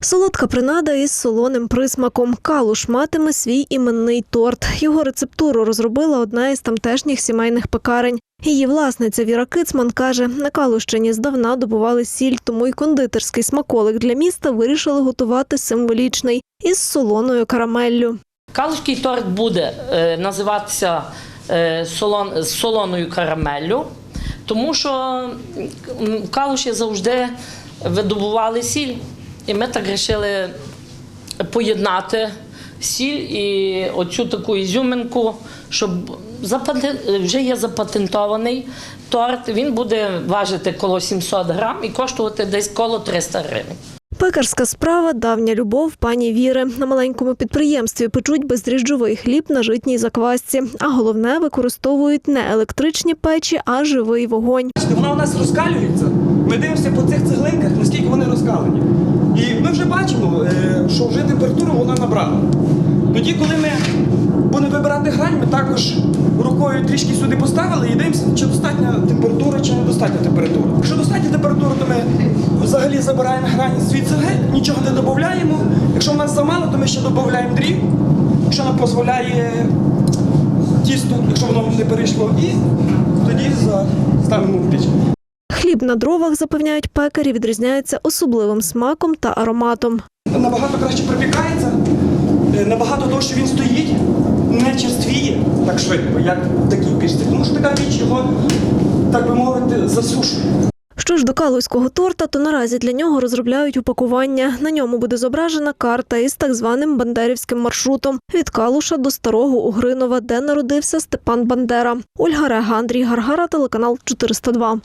Солодка принада із солоним присмаком. Калуш матиме свій іменний торт. Його рецептуру розробила одна із тамтешніх сімейних пекарень. Її власниця Віра Кицман каже, на Калущині здавна добували сіль, тому й кондитерський смаколик для міста вирішили готувати символічний із солоною карамеллю. Калузький торт буде е, називатися е, солон, солоною карамеллю, тому що в Калуші завжди видобували сіль. І ми так вирішили поєднати сіль і оцю таку ізюминку, щоб запатен... вже є запатентований торт. Він буде важити коло 700 грам і коштувати десь коло 300 гривень. Пекарська справа давня любов пані Віри. На маленькому підприємстві печуть бездріжджовий хліб на житній заквасці. А головне використовують не електричні печі, а живий вогонь. Вона у нас розкалюється. Ми дивимося по цих цеглинках, наскільки вони розкалені. Бачимо, е, що вже температуру вона набрала. Тоді, коли ми будемо вибирати грань, ми також рукою трішки сюди поставили і дивимося, чи достатня температура, чи недостатня температура. Якщо достатня температура, то ми взагалі забираємо грані звідси геть, нічого не додаємо. Якщо в нас замало, то ми ще додаємо дріб, якщо нам дозволяє тісто, якщо воно не перейшло, і тоді ставимо в піч. Хліб на дровах, запевняють пекарі, відрізняється особливим смаком та ароматом. Набагато краще припікається, е, набагато довше він стоїть, не черствіє так швидко, як в такій. Тому що така річ його, так би мовити, засушує. Що ж до калузького торта, то наразі для нього розробляють упакування. На ньому буде зображена карта із так званим бандерівським маршрутом від Калуша до Старого Угринова, де народився Степан Бандера. Ольга Рега, Андрій Гаргара, телеканал 402.